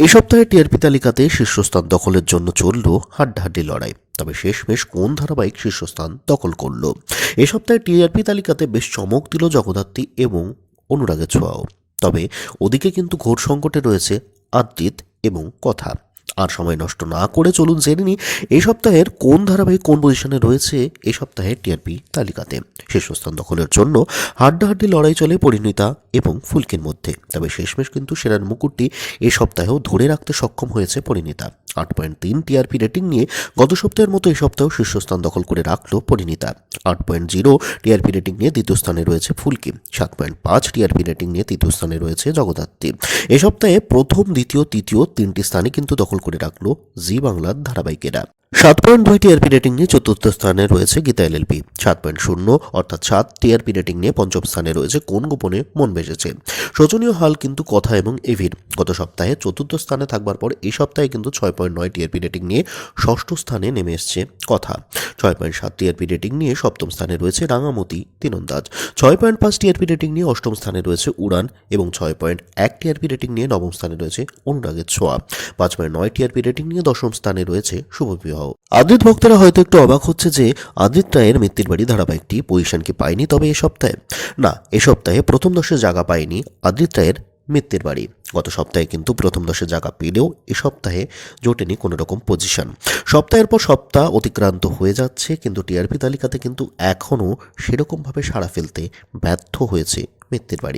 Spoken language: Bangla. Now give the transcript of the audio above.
এই সপ্তাহে টিআরপি তালিকাতে শীর্ষস্থান দখলের জন্য চলল হাড্ডাহাড্ডি লড়াই। তবে শেষমেশ কোন ধারাবাহিক শীর্ষস্থান দখল করল? এ সপ্তাহে টিআরপি তালিকাতে বেশ চমক দিল জগদ্ধাত্রী এবং অনুরাগের ছোঁয়াও। তবে ওদিকে কিন্তু ঘোর সংকটে রয়েছে আদ্রিত এবং কথা। আর সময় নষ্ট না করে চলুন জেনে নিই, এই সপ্তাহের কোন ধারাবাহিক কোন পজিশনে রয়েছে এই সপ্তাহের টিআরপি তালিকাতে। শীর্ষস্থান দখলের জন্য হাড্ডাহাড্ডি লড়াই চলে পরিণীতা এবং ফুলকির মধ্যে। তবে শেষমেশ কিন্তু সেরার মুকুটটি এই সপ্তাহেও ধরে রাখতে সক্ষম হয়েছে পরিণীতা। আট পয়েন্ট তিন টিআরপি রেটিং নিয়ে গত সপ্তাহের মতো এই সপ্তাহেও শীর্ষস্থান দখল করে রাখল পরিণীতা। আট পয়েন্ট জিরো টিআরপি রেটিং নিয়ে দ্বিতীয় স্থানে রয়েছে ফুলকি। সাত পয়েন্ট পাঁচ টিআরপি রেটিং নিয়ে তৃতীয় স্থানে রয়েছে জগদ্ধাত্রী। এ সপ্তাহে প্রথম, দ্বিতীয়, তৃতীয় তিনটি স্থানে কিন্তু দখল করে রাখল জি বাংলার ধারাবাহিকেরা। সাত পয়েন্ট দুই টিআরপি রেটিং নিয়ে চতুর্থ স্থানে রয়েছে গীতা এলএলপি সাত পয়েন্ট শূন্য, অর্থাৎ সাত টিআরপি রেটিং নিয়ে পঞ্চম স্থানে রয়েছে কোন গোপনে মন বেজেছে। শোচনীয় হাল কিন্তু কথা এবং এভির। গত সপ্তাহে চতুর্থ স্থানে থাকবার পর এই সপ্তাহে কিন্তু ছয় পয়েন্ট নয় টিআরপি রেটিং নিয়ে ষষ্ঠ স্থানে নেমে এসছে কথা। ছয় পয়েন্ট সাত টিআরপি রেটিং নিয়ে সপ্তম স্থানে রয়েছে রাঙামতি, তিনন্দাজ। ছয় পয়েন্ট পাঁচ টিআরপি রেটিং নিয়ে অষ্টম স্থানে রয়েছে উড়ান এবং ছয় পয়েন্ট এক টিআরপি রেটিং নিয়ে নবম স্থানে রয়েছে অনুরাগের ছোঁয়া। পাঁচ পয়েন্ট নয় টিআরপি রেটিং নিয়ে দশম স্থানে রয়েছে শুভবিবাহ। আদিত ভক্তরা হয়তো একটু অবাক হচ্ছে যে আদিত রায়ের মৃত্যুর বাড়ি ধারাবাহিকটি পজিশনকে পায়নি তবে এ সপ্তাহে। না, এ সপ্তাহে প্রথম দশে জায়গা পায়নি আদিত রায়ের মৃত্যুর বাড়ি। গত সপ্তাহে কিন্তু প্রথম দশে জায়গা পেলেও এ সপ্তাহে জোটেনি কোনো রকম পজিশন সপ্তাহের পর সপ্তাহ অতিক্রান্ত হয়ে যাচ্ছে, কিন্তু টিআরপি তালিকাতে কিন্তু এখনও সেরকমভাবে সাড়া ফেলতে ব্যর্থ হয়েছে মৃত্যুর বাড়ি।